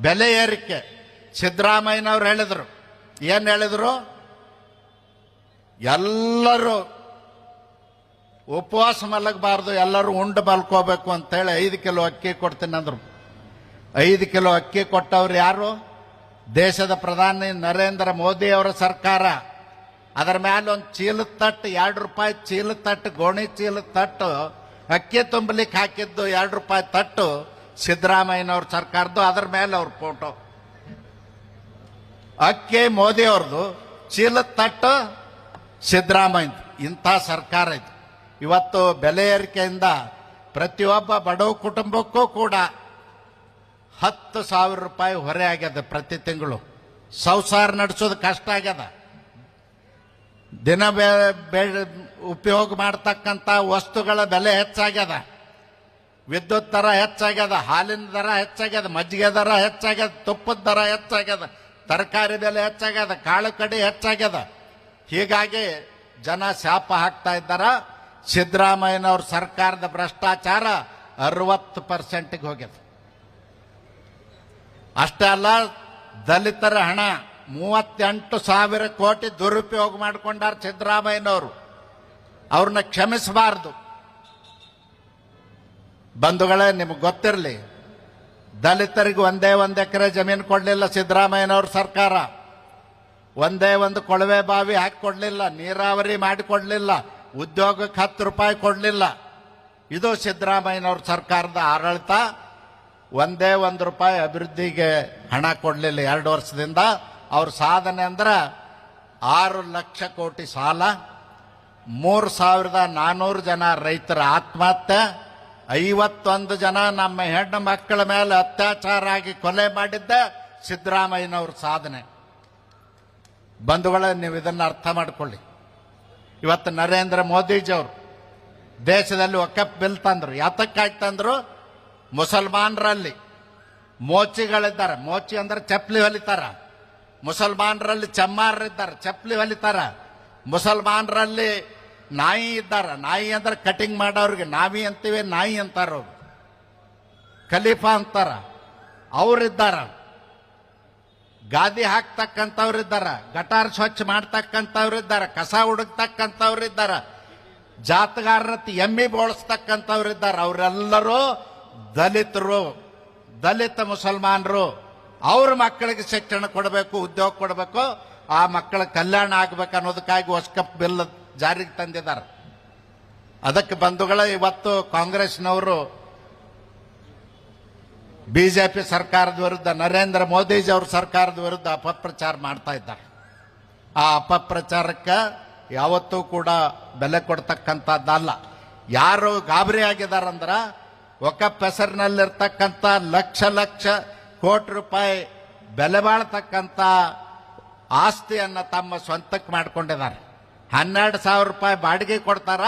ಬೆಲೆ ಏರಿಕೆ. ಸಿದ್ದರಾಮಯ್ಯನವ್ರು ಹೇಳಿದರು. ಏನು ಹೇಳಿದರು? ಎಲ್ಲರೂ ಉಪವಾಸ ಮಲಗಬಾರ್ದು, ಎಲ್ಲರೂ ಉಂಡು ಮಲ್ಕೋಬೇಕು ಅಂತೇಳಿ ಐದು ಕಿಲೋ ಅಕ್ಕಿ ಕೊಡ್ತೀನಿ ಅಂದರು. ಐದು ಕಿಲೋ ಅಕ್ಕಿ ಕೊಟ್ಟವ್ರು ಯಾರು? ದೇಶದ ಪ್ರಧಾನಿ ನರೇಂದ್ರ ಮೋದಿ ಅವರ ಸರ್ಕಾರ. ಅದರ ಮೇಲೆ ಒಂದು ಚೀಲ ತಟ್ಟು, ಎರಡು ರೂಪಾಯಿ ಚೀಲ ತಟ್ಟು, ಗೋಣಿ ಚೀಲ ತಟ್ಟು, ಅಕ್ಕಿ ತುಂಬಲಿಕ್ಕೆ ಹಾಕಿದ್ದು ಎರಡು ರೂಪಾಯಿ ತಟ್ಟು ಸಿದ್ದರಾಮಯ್ಯನವ್ರ ಸರ್ಕಾರದ್ದು, ಅದರ ಮೇಲೆ ಅವ್ರ ಫೋಟೋ ಅಕ್ಕಿ ಮೋದಿ ಅವ್ರದ್ದು ಚೀಲ ತಟ್ಟು ಸಿದ್ದರಾಮಯ್ಯ ಇಂಥ ಸರ್ಕಾರ ಇದು. ಇವತ್ತು ಬೆಲೆ ಏರಿಕೆಯಿಂದ ಪ್ರತಿಯೊಬ್ಬ ಬಡವ ಕುಟುಂಬಕ್ಕೂ ಕೂಡ ಹತ್ತು ಸಾವಿರ ರೂಪಾಯಿ ಹೊರೆ ಆಗ್ಯದ ಪ್ರತಿ ತಿಂಗಳು. ಸಂಸಾರ ನಡೆಸೋದು ಕಷ್ಟ ಆಗ್ಯದ. ದಿನ ಬೆ ಉಪಯೋಗ ಮಾಡ್ತಕ್ಕಂಥ ವಸ್ತುಗಳ ಬೆಲೆ ಹೆಚ್ಚಾಗ್ಯದ. ವಿದ್ಯುತ್ ದರ ಹೆಚ್ಚಾಗ್ಯದ, ಹಾಲಿನ ದರ ಹೆಚ್ಚಾಗ್ಯದ, ಮಜ್ಜಿಗೆ ದರ ಹೆಚ್ಚಾಗ್ಯದ, ತುಪ್ಪದ ದರ ಹೆಚ್ಚಾಗ್ಯದ, ತರಕಾರಿ ಬೆಲೆ ಹೆಚ್ಚಾಗ್ಯದ, ಕಾಳು ಕಡಿ ಹೆಚ್ಚಾಗ್ಯದ. ಹೀಗಾಗಿ ಜನ ಶಾಪ ಹಾಕ್ತಾ ಇದ್ದಾರ. ಸಿದ್ದರಾಮಯ್ಯನವ್ರ ಸರ್ಕಾರದ ಭ್ರಷ್ಟಾಚಾರ ಅರವತ್ತು ಪರ್ಸೆಂಟ್ಗೆ ಹೋಗ್ಯದ. ಅಷ್ಟೇ ಅಲ್ಲ, ದಲಿತರ ಹಣ ಮೂವತ್ತೆಂಟು ಸಾವಿರ ಕೋಟಿ ದುರುಪಯೋಗ ಮಾಡಿಕೊಂಡಾರ ಸಿದ್ದರಾಮಯ್ಯನವರು. ಅವ್ರನ್ನ ಕ್ಷಮಿಸಬಾರದು. ಬಂಧುಗಳೇ, ನಿಮಗೆ ಗೊತ್ತಿರಲಿ. ದಲಿತರಿಗೆ ಒಂದೇ ಒಂದು ಎಕರೆ ಜಮೀನು ಕೊಡಲಿಲ್ಲ ಸಿದ್ದರಾಮಯ್ಯನವ್ರ ಸರ್ಕಾರ. ಒಂದೇ ಒಂದು ಕೊಳವೆ ಬಾವಿ ಹಾಕಿ ಕೊಡಲಿಲ್ಲ, ನೀರಾವರಿ ಮಾಡಿಕೊಡಲಿಲ್ಲ ಉದ್ಯೋಗಕ್ಕೆ ಹತ್ತು ರೂಪಾಯಿ ಕೊಡಲಿಲ್ಲ. ಇದು ಸಿದ್ದರಾಮಯ್ಯನವ್ರ ಸರ್ಕಾರದ ಆಡಳಿತ. ಒಂದೇ ಒಂದು ರೂಪಾಯಿ ಅಭಿವೃದ್ಧಿಗೆ ಹಣ ಕೊಡಲಿಲ್ಲ ಎರಡು ವರ್ಷದಿಂದ. ಅವ್ರ ಸಾಧನೆ ಅಂದ್ರೆ ಆರು ಲಕ್ಷ ಕೋಟಿ ಸಾಲ, ಮೂರು ಸಾವಿರದ ನಾನ್ನೂರು ಜನ ರೈತರ ಆತ್ಮಹತ್ಯೆ ಐವತ್ತೊಂದು ಜನ ನಮ್ಮ ಹೆಣ್ಣು ಮಕ್ಕಳ ಮೇಲೆ ಅತ್ಯಾಚಾರ ಆಗಿ ಕೊಲೆ ಮಾಡಿದ್ದ ಸಿದ್ದರಾಮಯ್ಯನವ್ರ ಸಾಧನೆ. ಬಂಧುಗಳೇ, ನೀವು ಇದನ್ನು ಅರ್ಥ ಮಾಡಿಕೊಳ್ಳಿ. ಇವತ್ತು ನರೇಂದ್ರ ಮೋದಿಜಿಯವರು ದೇಶದಲ್ಲಿ ಒಕ್ಕಪ್ ಬಿಲ್ ತಂದರು. ಯಾತಕ್ಕಾಗಿ ತಂದರು? ಮುಸಲ್ಮಾನರಲ್ಲಿ ಮೋಚಿಗಳಿದ್ದಾರೆ. ಮೋಚಿ ಅಂದ್ರೆ ಚಪ್ಪಲಿ ಹೊಲಿತಾರ. ಮುಸಲ್ಮಾನರಲ್ಲಿ ಚಮ್ಮಾರರಿದ್ದಾರೆ. ಚಪ್ಪಲಿ ಹೊಲಿತಾರ. ಮುಸಲ್ಮಾನರಲ್ಲಿ ನಾಯಿ ಇದ್ದಾರ, ನಾಯಿ ಅಂದ್ರೆ ಕಟಿಂಗ್ ಮಾಡೋರಿಗೆ ನಾವಿ ಅಂತೀವಿ, ನಾಯಿ ಅಂತಾರ ಅವ್ರು. ಖಲೀಫಾ ಅಂತಾರ, ಅವರಿದ್ದಾರ. ಗಾದಿ ಹಾಕ್ತಕ್ಕಂಥವ್ರಿದ್ದಾರ ಗಟಾರ್ ಸ್ವಚ್ಛ ಮಾಡ್ತಕ್ಕಂಥವ್ರಿದ್ದಾರ ಕಸ ಹುಡುಕ್ತಕ್ಕಂಥವ್ರಿದ್ದಾರ ಜಾತಗಾರರತಿ ಎಮ್ಮಿ ಬೋಳಿಸ್ತಕ್ಕಂಥವ್ರಿದ್ದಾರೆ ಅವರೆಲ್ಲರೂ ದಲಿತರು, ದಲಿತ ಮುಸಲ್ಮಾನರು. ಅವ್ರ ಮಕ್ಕಳಿಗೆ ಶಿಕ್ಷಣ ಕೊಡಬೇಕು, ಉದ್ಯೋಗ ಕೊಡಬೇಕು, ಆ ಮಕ್ಕಳ ಕಲ್ಯಾಣ ಆಗ್ಬೇಕು ಅನ್ನೋದಕ್ಕಾಗಿ ಹೊಸ್ಕಪ್ ಬಿಲ್ ಜಾರಿಗೆ ತಂದಿದ್ದಾರೆ. ಅದಕ್ಕೆ ಬಂಧುಗಳ ಇವತ್ತು ಕಾಂಗ್ರೆಸ್ನವರು ಬಿಜೆಪಿ ಸರ್ಕಾರದ ವಿರುದ್ಧ, ನರೇಂದ್ರ ಮೋದಿಜಿ ಅವ್ರ ಸರ್ಕಾರದ ವಿರುದ್ಧ ಅಪಪ್ರಚಾರ ಮಾಡ್ತಾ ಇದ್ದಾರೆ. ಆ ಅಪಪ್ರಚಾರಕ್ಕೆ ಯಾವತ್ತೂ ಕೂಡ ಬೆಲೆ ಕೊಡ್ತಕ್ಕಂಥದ್ದಲ್ಲ. ಯಾರು ಗಾಬರಿ ಆಗಿದಾರಂದ್ರ ಒಕಪ್ ಹೆಸರಿನಲ್ಲಿರ್ತಕ್ಕಂಥ ಲಕ್ಷ ಲಕ್ಷ ಕೋಟಿ ರೂಪಾಯಿ ಬೆಲೆ ಬಾಳ್ತಕ್ಕಂಥ ಆಸ್ತಿಯನ್ನು ತಮ್ಮ ಸ್ವಂತಕ್ಕೆ ಮಾಡ್ಕೊಂಡಿದ್ದಾರೆ. ಹನ್ನೆರಡು ಸಾವಿರ ರೂಪಾಯಿ ಬಾಡಿಗೆ ಕೊಡ್ತಾರ.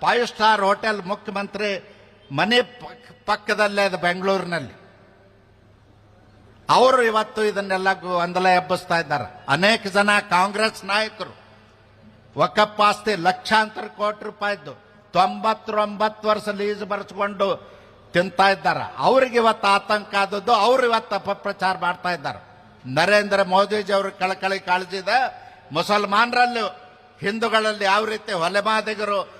ಫೈವ್ ಸ್ಟಾರ್ ಹೋಟೆಲ್ ಮುಖ್ಯಮಂತ್ರಿ ಮನೆ ಪಕ್- ಪಕ್ಕದಲ್ಲೇ ಅದು ಬೆಂಗಳೂರಿನಲ್ಲಿ. ಅವರು ಇವತ್ತು ಇದನ್ನೆಲ್ಲ ಗೊಂದಲ ಎಬ್ಬಿಸ್ತಾ ಇದ್ದಾರೆ. ಅನೇಕ ಜನ ಕಾಂಗ್ರೆಸ್ ನಾಯಕರು. ಒಕ್ಕಪ್ಪ ಆಸ್ತಿ ಲಕ್ಷಾಂತರ ಕೋಟಿ ರೂಪಾಯಿದ್ದು ತೊಂಬತ್ತೊಂಬತ್ತು ವರ್ಷ ಲೀಸ್ ಬರೆಸ್ಕೊಂಡು ತಿಂತಾ ಇದ್ದಾರೆ. ಅವ್ರಿಗೆ ಇವತ್ತು ಆತಂಕ ಆದದ್ದು ಅವ್ರು ಇವತ್ತು ಅಪಪ್ರಚಾರ ಮಾಡ್ತಾ ಇದ್ದಾರೆ. ನರೇಂದ್ರ ಮೋದಿಜಿ ಅವರು ಕಳಕಳಿ ಕಾಳಜಿ ಇದೆ ಮುಸಲ್ಮಾನರಲ್ಲೂ ಹಿಂದೂಗಳಲ್ಲಿ ಯಾವ ರೀತಿ ಹೊಲೆಮಾದಿಗರು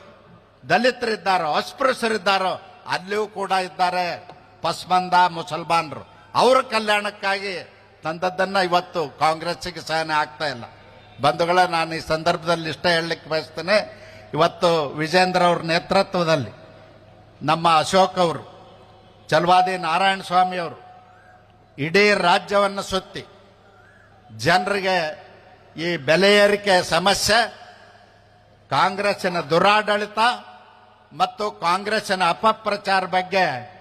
ದಲಿತರಿದ್ದಾರೋ, ಅಸ್ಪೃಶ್ಯರಿದ್ದಾರೋ, ಅಲ್ಲಿಯೂ ಕೂಡ ಇದ್ದಾರೆ ಪಸ್ಮಂದ ಮುಸಲ್ಮಾನರು. ಅವರ ಕಲ್ಯಾಣಕ್ಕಾಗಿ ತಂದದ್ದನ್ನ ಇವತ್ತು ಕಾಂಗ್ರೆಸ್ಸಿಗೆ ಸಹನೆ ಆಗ್ತಾ ಇಲ್ಲ. ಬಂಧುಗಳ, ನಾನು ಈ ಸಂದರ್ಭದಲ್ಲಿ ಇಷ್ಟ ಹೇಳಲಿಕ್ಕೆ ಬಯಸ್ತೇನೆ. ಇವತ್ತು ವಿಜೇಂದ್ರ ಅವ್ರ ನೇತೃತ್ವದಲ್ಲಿ ನಮ್ಮ ಅಶೋಕ್ ಅವರು, ಚಲವಾದಿ ನಾರಾಯಣ ಸ್ವಾಮಿ ಅವರು, ಇಡೀ ರಾಜ್ಯವನ್ನು ಸುತ್ತಿ ಜನರಿಗೆ ಈ ಬೆಲೆ ಏರಿಕೆ ಸಮಸ್ಯೆ ಕಾಂಗ್ರೆಸ್ಸಿನ ದುರಾಡಳಿತ ಮತ್ತು ಕಾಂಗ್ರೆಸ್ಸಿನ ಅಪಪ್ರಚಾರ ಬಗ್ಗೆ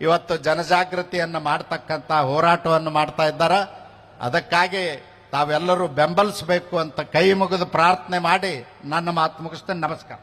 ಇವತ್ತು ಜನಜಾಗೃತಿಯನ್ನು ಮಾಡ್ತಕ್ಕಂಥ ಹೋರಾಟವನ್ನು ಮಾಡ್ತಾ ಇದ್ದಾರೆ. ಅದಕ್ಕಾಗಿ ತಾವೆಲ್ಲರೂ ಬೆಂಬಲಿಸಬೇಕು ಅಂತ ಕೈ ಮುಗಿದು ಪ್ರಾರ್ಥನೆ ಮಾಡಿ ನನ್ನ ಮಾತು ಮುಗಿಸ್ತೇನೆ. ನಮಸ್ಕಾರ.